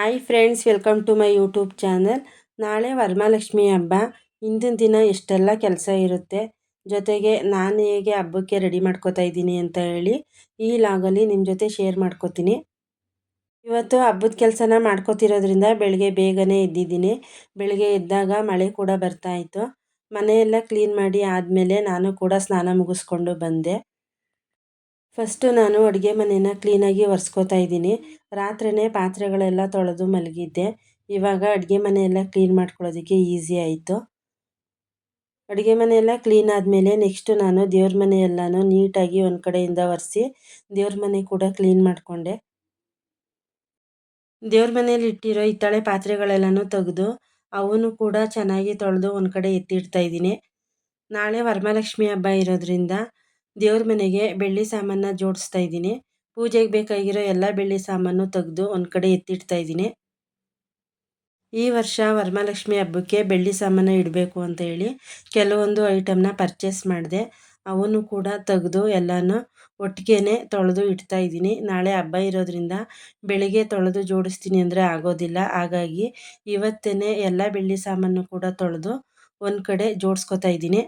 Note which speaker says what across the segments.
Speaker 1: Hi friends welcome to my YouTube channel ನಾಳೆ ವರಮಹಾಲಕ್ಷ್ಮಿ ಹಬ್ಬ. ಹಿಂದಿನ ದಿನ ಎಷ್ಟೆಲ್ಲ ಕೆಲಸ ಇರುತ್ತೆ. ಜೊತೆಗೆ ನಾನು ಹೇಗೆ ಹಬ್ಬಕ್ಕೆ ರೆಡಿ ಮಾಡ್ಕೋತಾ ಇದ್ದೀನಿ ಅಂತ ಹೇಳಿ ಈ ಲಾಗಲ್ಲಿ ನಿಮ್ಮ ಜೊತೆ ಶೇರ್ ಮಾಡ್ಕೋತೀನಿ. ಇವತ್ತು ಹಬ್ಬದ ಕೆಲಸನ ಮಾಡ್ಕೋತಿರೋದ್ರಿಂದ ಬೆಳಗ್ಗೆ ಬೇಗನೆ ಎದ್ದಿದ್ದೀನಿ. ಬೆಳಗ್ಗೆ ಎದ್ದಾಗ ಮಳೆ ಕೂಡ ಬರ್ತಾ ಇತ್ತು. ಮನೆಯೆಲ್ಲ ಕ್ಲೀನ್ ಮಾಡಿ ಆದಮೇಲೆ ನಾನು ಕೂಡ ಸ್ನಾನ ಮುಗಿಸ್ಕೊಂಡು ಬಂದೆ. ಫಸ್ಟು ನಾನು ಅಡುಗೆ ಮನೇನ ಕ್ಲೀನಾಗಿ ಒರೆಸ್ಕೋತಾ ಇದ್ದೀನಿ. ರಾತ್ರಿಯೇ ಪಾತ್ರೆಗಳೆಲ್ಲ ತೊಳೆದು ಮಲಗಿದ್ದೆ. ಇವಾಗ ಅಡುಗೆ ಮನೆಯೆಲ್ಲ ಕ್ಲೀನ್ ಮಾಡ್ಕೊಳ್ಳೋದಕ್ಕೆ ಈಸಿ ಆಯಿತು. ಅಡುಗೆ ಮನೆಯೆಲ್ಲ ಕ್ಲೀನ್ ಆದಮೇಲೆ ನೆಕ್ಸ್ಟು ನಾನು ದೇವ್ರ ಮನೆಯೆಲ್ಲನೂ ನೀಟಾಗಿ ಒಂದು ಕಡೆಯಿಂದ ಒರೆಸಿ, ದೇವ್ರ ಮನೆ ಕೂಡ ಕ್ಲೀನ್ ಮಾಡಿಕೊಂಡೆ. ದೇವ್ರ ಮನೇಲಿ ಇಟ್ಟಿರೋ ಹಿತ್ತಾಳೆ ಪಾತ್ರೆಗಳೆಲ್ಲನೂ ತೆಗೆದು, ಅವನು ಕೂಡ ಚೆನ್ನಾಗಿ ತೊಳೆದು ಒಂದು ಕಡೆ ಎತ್ತಿಡ್ತಾ ಇದ್ದೀನಿ. ನಾಳೆ ವರಮಹಾಲಕ್ಷ್ಮಿ ಹಬ್ಬ ಇರೋದ್ರಿಂದ ದೇವ್ರ ಮನೆಗೆ ಬೆಳ್ಳಿ ಸಾಮಾನ ಜೋಡಿಸ್ತಾ ಇದ್ದೀನಿ. ಪೂಜೆಗೆ ಬೇಕಾಗಿರೋ ಎಲ್ಲ ಬೆಳ್ಳಿ ಸಾಮಾನು ತೆಗೆದು ಒಂದು ಕಡೆ ಎತ್ತಿಡ್ತಾ ಇದ್ದೀನಿ. ಈ ವರ್ಷ ವರಮಹಾಲಕ್ಷ್ಮಿ ಹಬ್ಬಕ್ಕೆ ಬೆಳ್ಳಿ ಸಾಮಾನು ಇಡಬೇಕು ಅಂತ ಹೇಳಿ ಕೆಲವೊಂದು ಐಟಮ್ನ ಪರ್ಚೇಸ್ ಮಾಡಿದೆ. ಅವನು ಕೂಡ ತೆಗೆದು ಎಲ್ಲನೂ ಒಟ್ಟಿಗೆನೆ ತೊಳೆದು ಇಡ್ತಾ ಇದ್ದೀನಿ. ನಾಳೆ ಹಬ್ಬ ಇರೋದ್ರಿಂದ ಬೆಳಿಗ್ಗೆ ತೊಳೆದು ಜೋಡಿಸ್ತೀನಿ ಅಂದರೆ ಆಗೋದಿಲ್ಲ. ಹಾಗಾಗಿ ಇವತ್ತೇ ಎಲ್ಲ ಬೆಳ್ಳಿ ಸಾಮಾನು ಕೂಡ ತೊಳೆದು ಒಂದು ಕಡೆ ಜೋಡಿಸ್ಕೊತಾ ಇದ್ದೀನಿ.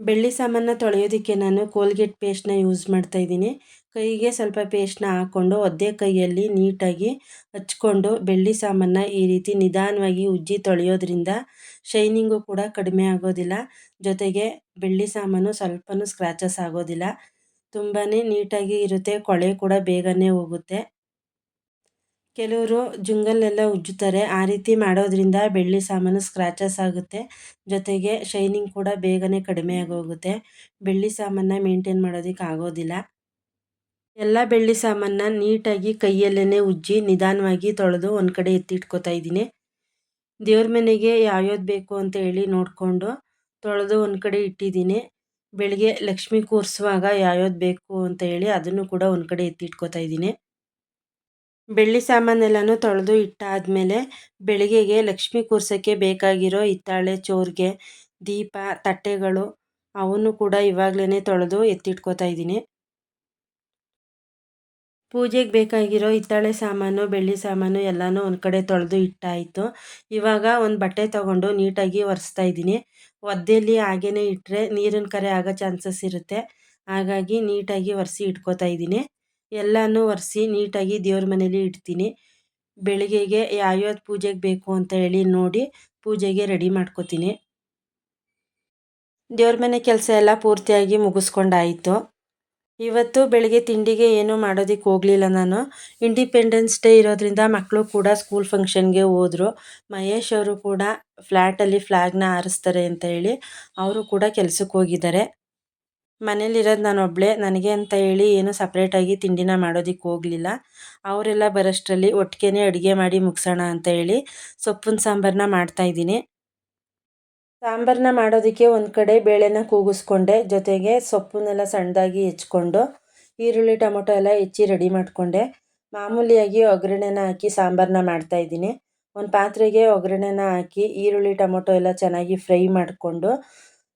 Speaker 1: ಬೆಳ್ಳಿ ಸಾಮಾನ ತೊಳೆಯೋದಕ್ಕೆ ನಾನು ಕೋಲ್ಗೇಟ್ ಪೇಸ್ಟ್ನ ಯೂಸ್ ಮಾಡ್ತಾ ಇದ್ದೀನಿ. ಕೈಗೆ ಸ್ವಲ್ಪ ಪೇಸ್ಟ್ನ ಹಾಕ್ಕೊಂಡು ಒದ್ದೆ ಕೈಯಲ್ಲಿ ನೀಟಾಗಿ ಹಚ್ಕೊಂಡು ಬೆಳ್ಳಿ ಸಾಮಾನ ಈ ರೀತಿ ನಿಧಾನವಾಗಿ ಉಜ್ಜಿ ತೊಳೆಯೋದ್ರಿಂದ ಶೈನಿಂಗು ಕೂಡ ಕಡಿಮೆ ಆಗೋದಿಲ್ಲ. ಜೊತೆಗೆ ಬೆಳ್ಳಿ ಸಾಮಾನು ಸ್ವಲ್ಪನೂ ಸ್ಕ್ರ್ಯಾಚಸ್ ಆಗೋದಿಲ್ಲ. ತುಂಬಾ ನೀಟಾಗಿ ಇರುತ್ತೆ, ಕೊಳೆ ಕೂಡ ಬೇಗನೆ ಹೋಗುತ್ತೆ. ಕೆಲವರು ಜುಂಗಲ್ಲೆಲ್ಲ ಉಜ್ಜುತ್ತಾರೆ. ಆ ರೀತಿ ಮಾಡೋದ್ರಿಂದ ಬೆಳ್ಳಿ ಸಾಮಾನು ಸ್ಕ್ರ್ಯಾಚಸ್ ಆಗುತ್ತೆ. ಜೊತೆಗೆ ಶೈನಿಂಗ್ ಕೂಡ ಬೇಗನೆ ಕಡಿಮೆ ಆಗೋಗುತ್ತೆ. ಬೆಳ್ಳಿ ಸಾಮಾನ ಮೇಂಟೈನ್ ಮಾಡೋದಕ್ಕೆ ಆಗೋದಿಲ್ಲ. ಎಲ್ಲ ಬೆಳ್ಳಿ ಸಾಮಾನ ನೀಟಾಗಿ ಕೈಯಲ್ಲೇ ಉಜ್ಜಿ ನಿಧಾನವಾಗಿ ತೊಳೆದು ಒಂದು ಕಡೆ ಎತ್ತಿಟ್ಕೋತಾ ಇದ್ದೀನಿ. ದೇವ್ರ ಮನೆಗೆ ಯಾವ್ಯಾವ್ದು ಬೇಕು ಅಂತ ಹೇಳಿ ನೋಡಿಕೊಂಡು ತೊಳೆದು ಒಂದು ಕಡೆ ಇಟ್ಟಿದ್ದೀನಿ. ಬೆಳಿಗ್ಗೆ ಲಕ್ಷ್ಮಿ ಕೂರಿಸುವಾಗ ಯಾವ್ಯಾವ್ದು ಬೇಕು ಅಂತ ಹೇಳಿ ಅದನ್ನು ಕೂಡ ಒಂದು ಕಡೆ ಎತ್ತಿಟ್ಕೋತಾ ಇದ್ದೀನಿ. ಬೆಳ್ಳಿ ಸಾಮಾನೆಲ್ಲನೂ ತೊಳೆದು ಇಟ್ಟಾದಮೇಲೆ ಬೆಳಗ್ಗೆಗೆ ಲಕ್ಷ್ಮಿ ಕೂರ್ಸೋಕ್ಕೆ ಬೇಕಾಗಿರೋ ಹಿತ್ತಾಳೆ ಚೋರ್ಗೆ, ದೀಪ, ತಟ್ಟೆಗಳು ಅವನ್ನು ಕೂಡ ಇವಾಗಲೇ ತೊಳೆದು ಎತ್ತಿಟ್ಕೋತಾ ಇದ್ದೀನಿ. ಪೂಜೆಗೆ ಬೇಕಾಗಿರೋ ಹಿತ್ತಾಳೆ ಸಾಮಾನು, ಬೆಳ್ಳಿ ಸಾಮಾನು ಎಲ್ಲನೂ ಒಂದು ಕಡೆ ತೊಳೆದು ಇಟ್ಟಾಯಿತು. ಇವಾಗ ಒಂದು ಬಟ್ಟೆ ತೊಗೊಂಡು ನೀಟಾಗಿ ಒರೆಸ್ತಾ ಇದ್ದೀನಿ. ಒದ್ದೆಯಲ್ಲಿ ಹಾಗೇ ಇಟ್ಟರೆ ನೀರಿನ ಕರೆ ಆಗೋ ಚಾನ್ಸಸ್ ಇರುತ್ತೆ. ಹಾಗಾಗಿ ನೀಟಾಗಿ ಒರೆಸಿ ಇಟ್ಕೋತಾ ಇದ್ದೀನಿ. ಎಲ್ಲನೂ ಒರೆಸಿ ನೀಟಾಗಿ ದೇವ್ರ ಮನೇಲಿ ಇಡ್ತೀನಿ. ಬೆಳಿಗ್ಗೆಗೆ ಯಾವ್ಯಾವ್ದು ಪೂಜೆಗೆ ಬೇಕು ಅಂತ ಹೇಳಿ ನೋಡಿ ಪೂಜೆಗೆ ರೆಡಿ ಮಾಡ್ಕೋತೀನಿ. ದೇವ್ರ ಮನೆ ಕೆಲಸ ಎಲ್ಲ ಪೂರ್ತಿಯಾಗಿ ಮುಗಿಸ್ಕೊಂಡಾಯಿತು. ಇವತ್ತು ಬೆಳಗ್ಗೆ ತಿಂಡಿಗೆ ಏನೂ ಮಾಡೋದಕ್ಕೆ ಹೋಗಲಿಲ್ಲ ನಾನು. ಇಂಡಿಪೆಂಡೆನ್ಸ್ ಡೇ ಇರೋದ್ರಿಂದ ಮಕ್ಕಳು ಕೂಡ ಸ್ಕೂಲ್ ಫಂಕ್ಷನ್ಗೆ ಹೋದರು. ಮಹೇಶ್ ಅವರು ಕೂಡ ಫ್ಲ್ಯಾಟಲ್ಲಿ ಫ್ಲ್ಯಾಗ್ನ ಹಾರಿಸ್ತಾರೆ ಅಂತ ಹೇಳಿ, ಅವರು ಕೂಡ ಕೆಲಸಕ್ಕೆ ಹೋಗಿದ್ದಾರೆ. ಮನೇಲಿರೋದು ನಾನು ಒಬ್ಬಳೇ ನನಗೆ ಅಂತ ಹೇಳಿ ಏನು ಸಪ್ರೇಟಾಗಿ ತಿಂಡಿನ ಮಾಡೋದಕ್ಕೆ ಹೋಗಲಿಲ್ಲ. ಅವರೆಲ್ಲ ಬರೋಷ್ಟರಲ್ಲಿ ಒಟ್ಟಿಗೆ ಅಡುಗೆ ಮಾಡಿ ಮುಗಿಸೋಣ ಅಂತ ಹೇಳಿ ಸೊಪ್ಪಿನ ಸಾಂಬಾರನ್ನ ಮಾಡ್ತಾಯಿದ್ದೀನಿ ಸಾಂಬಾರನ್ನ ಮಾಡೋದಕ್ಕೆ ಒಂದು ಕಡೆ ಬೇಳೆನ ಕೂಗಿಸ್ಕೊಂಡೆ. ಜೊತೆಗೆ ಸೊಪ್ಪನ್ನೆಲ್ಲ ಸಣ್ಣದಾಗಿ ಹೆಚ್ಕೊಂಡು ಈರುಳ್ಳಿ, ಟೊಮೊಟೊ ಎಲ್ಲ ಹೆಚ್ಚಿ ರೆಡಿ ಮಾಡಿಕೊಂಡೆ. ಮಾಮೂಲಿಯಾಗಿ ಒಗ್ಗರಣೆನ ಹಾಕಿ ಸಾಂಬಾರನ್ನ ಮಾಡ್ತಾಯಿದ್ದೀನಿ ಒಂದು ಪಾತ್ರೆಗೆ ಒಗ್ಗರಣೆನ ಹಾಕಿ ಈರುಳ್ಳಿ, ಟೊಮೊಟೊ ಎಲ್ಲ ಚೆನ್ನಾಗಿ ಫ್ರೈ ಮಾಡಿಕೊಂಡು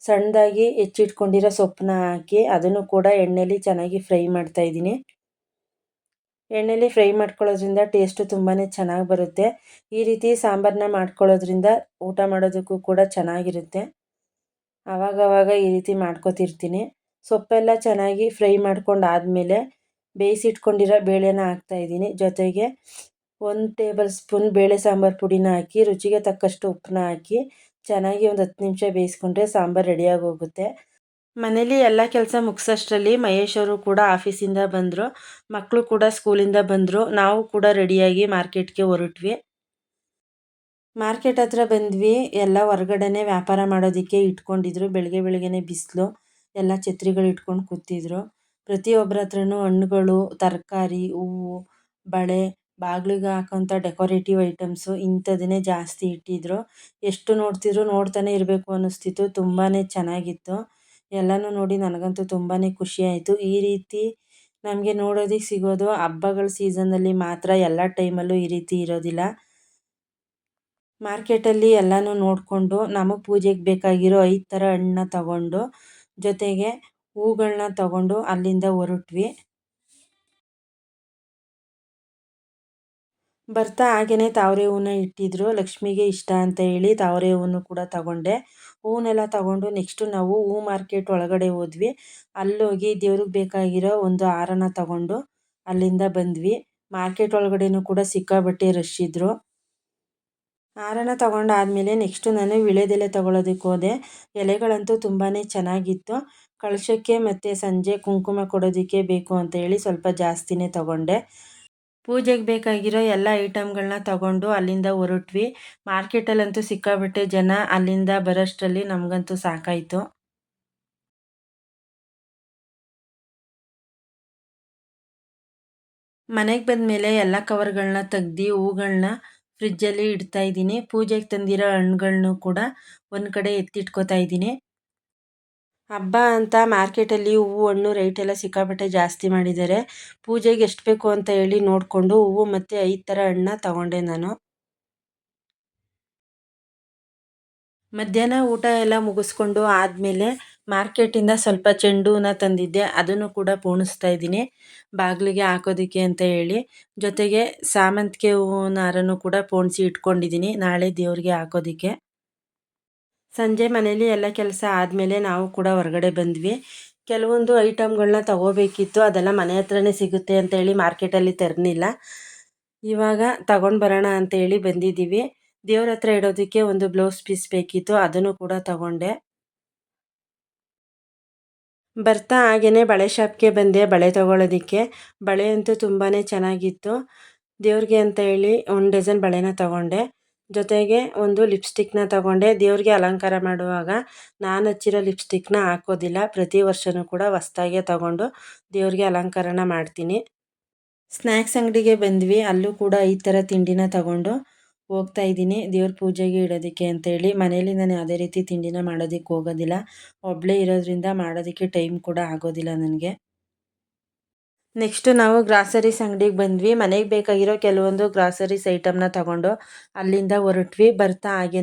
Speaker 1: ಸಣ್ಣದಾಗಿ ಹೆಚ್ಚಿಟ್ಕೊಂಡಿರೋ ಸೊಪ್ಪನ್ನ ಹಾಕಿ ಅದನ್ನು ಕೂಡ ಎಣ್ಣೆಲಿ ಚೆನ್ನಾಗಿ ಫ್ರೈ ಮಾಡ್ತಾಯಿದ್ದೀನಿ ಎಣ್ಣೆಲಿ ಫ್ರೈ ಮಾಡ್ಕೊಳ್ಳೋದ್ರಿಂದ ಟೇಸ್ಟು ತುಂಬಾ ಚೆನ್ನಾಗಿ ಬರುತ್ತೆ. ಈ ರೀತಿ ಸಾಂಬಾರನ್ನ ಮಾಡ್ಕೊಳ್ಳೋದ್ರಿಂದ ಊಟ ಮಾಡೋದಕ್ಕೂ ಕೂಡ ಚೆನ್ನಾಗಿರುತ್ತೆ. ಆವಾಗವಾಗ ಈ ರೀತಿ ಮಾಡ್ಕೊತಿರ್ತೀನಿ. ಸೊಪ್ಪೆಲ್ಲ ಚೆನ್ನಾಗಿ ಫ್ರೈ ಮಾಡ್ಕೊಂಡು ಆದಮೇಲೆ ಬೇಯಿಸಿಟ್ಕೊಂಡಿರೋ ಬೇಳೆನ ಹಾಕ್ತಾಯಿದ್ದೀನಿ ಜೊತೆಗೆ ಒಂದು ಟೇಬಲ್ ಸ್ಪೂನ್ ಬೇಳೆ ಸಾಂಬಾರು ಪುಡಿನ ಹಾಕಿ ರುಚಿಗೆ ತಕ್ಕಷ್ಟು ಉಪ್ಪನ್ನ ಹಾಕಿ ಚೆನ್ನಾಗಿ ಒಂದು ಹತ್ತು ನಿಮಿಷ ಬೇಯಿಸ್ಕೊಂಡ್ರೆ ಸಾಂಬಾರು ರೆಡಿಯಾಗಿ ಹೋಗುತ್ತೆ. ಮನೇಲಿ ಎಲ್ಲ ಕೆಲಸ ಮುಗಿಸೋಷ್ಟರಲ್ಲಿ ಮಹೇಶ್ ಅವರು ಕೂಡ ಆಫೀಸಿಂದ ಬಂದರು ಮಕ್ಕಳು ಕೂಡ ಸ್ಕೂಲಿಂದ ಬಂದರು, ನಾವು ಕೂಡ ರೆಡಿಯಾಗಿ ಮಾರ್ಕೆಟ್ಗೆ ಹೊರಟ್ವಿ. ಮಾರ್ಕೆಟ್ ಹತ್ರ ಬಂದ್ವಿ, ಎಲ್ಲ ಹೊರಗಡೆನೆ ವ್ಯಾಪಾರ ಮಾಡೋದಕ್ಕೆ ಇಟ್ಕೊಂಡಿದ್ರು ಬೆಳಗ್ಗೆ ಬೆಳಗ್ಗೆನೆ ಬಿಸಿಲು, ಎಲ್ಲ ಛತ್ರಿಗಳು ಇಟ್ಕೊಂಡು ಕೂತಿದ್ರು. ಪ್ರತಿಯೊಬ್ಬರ ಹತ್ರನೂ ಹಣ್ಣುಗಳು, ತರಕಾರಿ, ಹೂವು, ಬಳೆ ಬಾಗಿಲಿಗೆ ಹಾಕೋಂಥ ಡೆಕೋರೇಟಿವ್ ಐಟಮ್ಸು ಇಂಥದ್ದನ್ನೇ ಜಾಸ್ತಿ ಇಟ್ಟಿದ್ರು. ಎಷ್ಟು ನೋಡ್ತಿದ್ರು ನೋಡ್ತಾನೆ ಇರಬೇಕು ಅನ್ನಿಸ್ತಿತ್ತು. ತುಂಬಾ ಚೆನ್ನಾಗಿತ್ತು. ಎಲ್ಲನೂ ನೋಡಿ ನನಗಂತೂ ತುಂಬಾ ಖುಷಿ ಆಯಿತು ಈ ರೀತಿ ನಮಗೆ ನೋಡೋದಕ್ಕೆ ಸಿಗೋದು ಹಬ್ಬಗಳ ಸೀಸನ್ನಲ್ಲಿ ಮಾತ್ರ ಎಲ್ಲ ಟೈಮಲ್ಲೂ ಈ ರೀತಿ ಇರೋದಿಲ್ಲ. ಮಾರ್ಕೆಟಲ್ಲಿ ಎಲ್ಲನೂ ನೋಡಿಕೊಂಡು ನಮಗೆ ಪೂಜೆಗೆ ಬೇಕಾಗಿರೋ ಐದು ಥರ ಹಣ್ಣನ್ನ ತಗೊಂಡು ಜೊತೆಗೆ ಹೂಗಳನ್ನ ತಗೊಂಡು ಅಲ್ಲಿಂದ ಹೊರಟ್ವಿ. ಬರ್ತಾ ಹಾಗೇನೆ ತಾವರೆ ಹೂವನ್ನ ಇಟ್ಟಿದ್ರು. ಲಕ್ಷ್ಮಿಗೆ ಇಷ್ಟ ಅಂತ ಹೇಳಿ ತಾವರೆ ಹೂವನ್ನು ಕೂಡ ತಗೊಂಡೆ. ಹೂವನ್ನೆಲ್ಲ ತಗೊಂಡು ನೆಕ್ಸ್ಟು ನಾವು ಹೂ ಮಾರ್ಕೆಟ್ ಒಳಗಡೆ ಹೋದ್ವಿ. ಅಲ್ಲೋಗಿ ದೇವ್ರಿಗೆ ಬೇಕಾಗಿರೋ ಒಂದು ಹಾರನ ತಗೊಂಡು ಅಲ್ಲಿಂದ ಬಂದ್ವಿ. ಮಾರ್ಕೆಟ್ ಒಳಗಡೆನೂ ಕೂಡ ಸಿಕ್ಕಾಬಟ್ಟೆ ರಶ್ ಇದ್ದರು ಹಾರನ ತಗೊಂಡಾದ್ಮೇಲೆ ನೆಕ್ಸ್ಟು ನಾನು ವಿಳೆದೆಲೆ ತಗೊಳೋದಕ್ಕೆ ಹೋದೆ. ಎಲೆಗಳಂತೂ ತುಂಬಾ ಚೆನ್ನಾಗಿತ್ತು. ಕಳಶಕ್ಕೆ ಮತ್ತು ಸಂಜೆ ಕುಂಕುಮ ಕೊಡೋದಕ್ಕೆ ಬೇಕು ಅಂತ ಹೇಳಿ ಸ್ವಲ್ಪ ಜಾಸ್ತಿನೇ ತಗೊಂಡೆ. ಪೂಜೆಗೆ ಬೇಕಾಗಿರೋ ಎಲ್ಲ ಐಟಮ್ಗಳನ್ನ ತಗೊಂಡು ಅಲ್ಲಿಂದ ಹೊರಟ್ವಿ. ಮಾರ್ಕೆಟಲ್ಲಂತೂ ಸಿಕ್ಕಾಬಿಟ್ಟೆ ಜನ ಅಲ್ಲಿಂದ ಬರೋಷ್ಟರಲ್ಲಿ ನಮಗಂತೂ ಸಾಕಾಯಿತು. ಮನೆಗೆ ಬಂದ ಮೇಲೆ ಎಲ್ಲ ಕವರ್ಗಳನ್ನ ತೆಗ್ದು ಹೂಗಳನ್ನ ಫ್ರಿಜ್ಜಲ್ಲಿ ಇಡ್ತಾ ಇದ್ದೀನಿ. ಪೂಜೆಗೆ ತಂದಿರೋ ಹಣ್ಣುಗಳನ್ನೂ ಕೂಡ ಒಂದು ಕಡೆ ಎತ್ತಿಟ್ಕೋತಾ ಇದ್ದೀನಿ. ಹಬ್ಬ ಅಂತ ಮಾರ್ಕೆಟಲ್ಲಿ ಹೂವು, ಹಣ್ಣು ರೇಟ್ ಎಲ್ಲ ಸಿಕ್ಕಾಪಟ್ಟೆ ಜಾಸ್ತಿ ಮಾಡಿದ್ದಾರೆ. ಪೂಜೆಗೆ ಎಷ್ಟು ಬೇಕು ಅಂತ ಹೇಳಿ ನೋಡಿಕೊಂಡು ಹೂವು ಮತ್ತು ಐದು ಥರ ಹಣ್ಣನ್ನ ತಗೊಂಡೆ ನಾನು. ಮಧ್ಯಾಹ್ನ ಊಟ ಎಲ್ಲ ಮುಗಿಸ್ಕೊಂಡು ಆದಮೇಲೆ ಮಾರ್ಕೆಟಿಂದ ಸ್ವಲ್ಪ ಚೆಂಡು ಹೂನ ತಂದಿದ್ದೆ. ಅದನ್ನು ಕೂಡ ಪೋಣಿಸ್ತಾ ಇದ್ದೀನಿ. ಬಾಗಿಲಿಗೆ ಹಾಕೋದಕ್ಕೆ ಅಂತ ಹೇಳಿ. ಜೊತೆಗೆ ಸಾಮಂತಿಗೆ ಹೂವಿನ ಹಾರನೂ ಕೂಡ ಪೋಣಿಸಿ ಇಟ್ಕೊಂಡಿದ್ದೀನಿ. ನಾಳೆ ದೇವರಿಗೆ ಹಾಕೋದಕ್ಕೆ. ಸಂಜೆ ಮನೇಲಿ ಎಲ್ಲ ಕೆಲಸ ಆದಮೇಲೆ ನಾವು ಕೂಡ ಹೊರಗಡೆ ಬಂದ್ವಿ. ಕೆಲವೊಂದು ಐಟಮ್ಗಳನ್ನ ತಗೋಬೇಕಿತ್ತು. ಅದೆಲ್ಲ ಮನೆ ಹತ್ರನೇ ಸಿಗುತ್ತೆ ಅಂತ ಹೇಳಿ ಮಾರ್ಕೆಟಲ್ಲಿ ತರಲಿಲ್ಲ ಇವಾಗ ತಗೊಂಡು ಬರೋಣ ಅಂತೇಳಿ ಬಂದಿದ್ದೀವಿ. ದೇವ್ರ ಹತ್ರ ಇಡೋದಕ್ಕೆ ಒಂದು ಬ್ಲೌಸ್ ಪೀಸ್ ಬೇಕಿತ್ತು. ಅದನ್ನು ಕೂಡ ತಗೊಂಡೆ. ಬರ್ತಾ ಹಾಗೆಯೇ ಬಳೆ ಶಾಪ್ಗೆ ಬಂದೆ ಬಳೆ ತೊಗೊಳೋದಕ್ಕೆ. ಬಳೆ ಅಂತೂ ತುಂಬಾ ಚೆನ್ನಾಗಿತ್ತು. ದೇವ್ರಿಗೆ ಅಂತ ಹೇಳಿ ಒಂದು ಡಜನ್ ಬಳೆನ ತಗೊಂಡೆ. ಜೊತೆಗೆ ಒಂದು ಲಿಪ್ಸ್ಟಿಕ್ನ ತಗೊಂಡೆ. ದೇವ್ರಿಗೆ ಅಲಂಕಾರ ಮಾಡುವಾಗ ನಾನು ಹಚ್ಚಿರೋ ಲಿಪ್ಸ್ಟಿಕ್ನ ಹಾಕೋದಿಲ್ಲ. ಪ್ರತಿ ವರ್ಷವೂ ಕೂಡ ಹೊಸ್ದಾಗೆ ತಗೊಂಡು ದೇವ್ರಿಗೆ ಅಲಂಕಾರನ ಮಾಡ್ತೀನಿ. ಸ್ನ್ಯಾಕ್ಸ್ ಅಂಗಡಿಗೆ ಬಂದ್ವಿ. ಅಲ್ಲೂ ಕೂಡ ಈ ಥರ ತಿಂಡಿನ ತಗೊಂಡು ಹೋಗ್ತಾ ಇದ್ದೀನಿ. ದೇವ್ರ ಪೂಜೆಗೆ ಇಡೋದಕ್ಕೆ ಅಂತೇಳಿ. ಮನೇಲಿ ನಾನು ಯಾವುದೇ ರೀತಿ ತಿಂಡಿನ ಮಾಡೋದಕ್ಕೆ ಹೋಗೋದಿಲ್ಲ. ಒಬ್ಬಳೇ ಇರೋದ್ರಿಂದ ಮಾಡೋದಕ್ಕೆ ಟೈಮ್ ಕೂಡ ಆಗೋದಿಲ್ಲ ನನಗೆ. ನೆಕ್ಸ್ಟು ನಾವು ಗ್ರಾಸರೀಸ್ ಅಂಗಡಿಗೆ ಬಂದ್ವಿ. ಮನೆಗೆ ಬೇಕಾಗಿರೋ ಕೆಲವೊಂದು ಗ್ರಾಸರೀಸ್ ಐಟಮ್ನ ತಗೊಂಡು ಅಲ್ಲಿಂದ ಹೊರಟ್ವಿ. ಬರ್ತಾ ಹಾಗೇ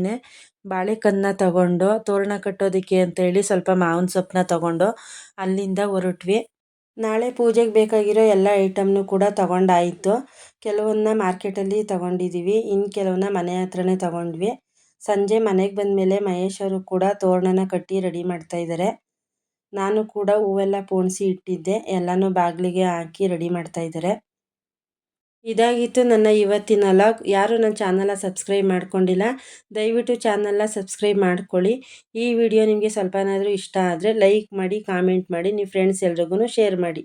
Speaker 1: ಬಾಳೆಕನ್ನ ತಗೊಂಡು, ತೋರಣ ಕಟ್ಟೋದಕ್ಕೆ ಅಂತೇಳಿ ಸ್ವಲ್ಪ ಮಾವಿನ ಸೊಪ್ಪನ್ನ ತಗೊಂಡು ಅಲ್ಲಿಂದ ಹೊರಟ್ವಿ. ನಾಳೆ ಪೂಜೆಗೆ ಬೇಕಾಗಿರೋ ಎಲ್ಲ ಐಟಮ್ನು ಕೂಡ ತಗೊಂಡಾಯಿತು. ಕೆಲವನ್ನ ಮಾರ್ಕೆಟಲ್ಲಿ ತಗೊಂಡಿದ್ದೀವಿ ಇನ್ನು ಕೆಲವನ್ನ ಮನೆ ಹತ್ರನೇ ತಗೊಂಡ್ವಿ. ಸಂಜೆ ಮನೆಗೆ ಬಂದಮೇಲೆ ಮಹೇಶ್ ಅವರು ಕೂಡ ತೋರಣನ ಕಟ್ಟಿ ರೆಡಿ ಮಾಡ್ತಾ ಇದ್ದಾರೆ ನಾನು ಕೂಡ ಹೂವೆಲ್ಲ ಪೋಣಿಸಿ ಇಟ್ಟಿದ್ದೆ. ಎಲ್ಲನೂ ಬಾಗಿಲಿಗೆ ಹಾಕಿ ರೆಡಿ ಮಾಡ್ತಾ ಇದ್ದಾರೆ. ಇದಾಗಿತ್ತು ನನ್ನ ಇವತ್ತಿನ ಲಾಗ್. ಯಾರು ನನ್ನ ಚಾನಲ್ನ ಸಬ್ಸ್ಕ್ರೈಬ್ ಮಾಡ್ಕೊಂಡಿಲ್ಲ, ದಯವಿಟ್ಟು ಚಾನಲ್ನ ಸಬ್ಸ್ಕ್ರೈಬ್ ಮಾಡ್ಕೊಳ್ಳಿ. ಈ ವಿಡಿಯೋ ನಿಮಗೆ ಸ್ವಲ್ಪನಾದರೂ ಇಷ್ಟ ಆದರೆ ಲೈಕ್ ಮಾಡಿ, ಕಾಮೆಂಟ್ ಮಾಡಿ ನಿಮ್ಮ ಫ್ರೆಂಡ್ಸ್ ಎಲ್ರಿಗೂ ಶೇರ್ ಮಾಡಿ.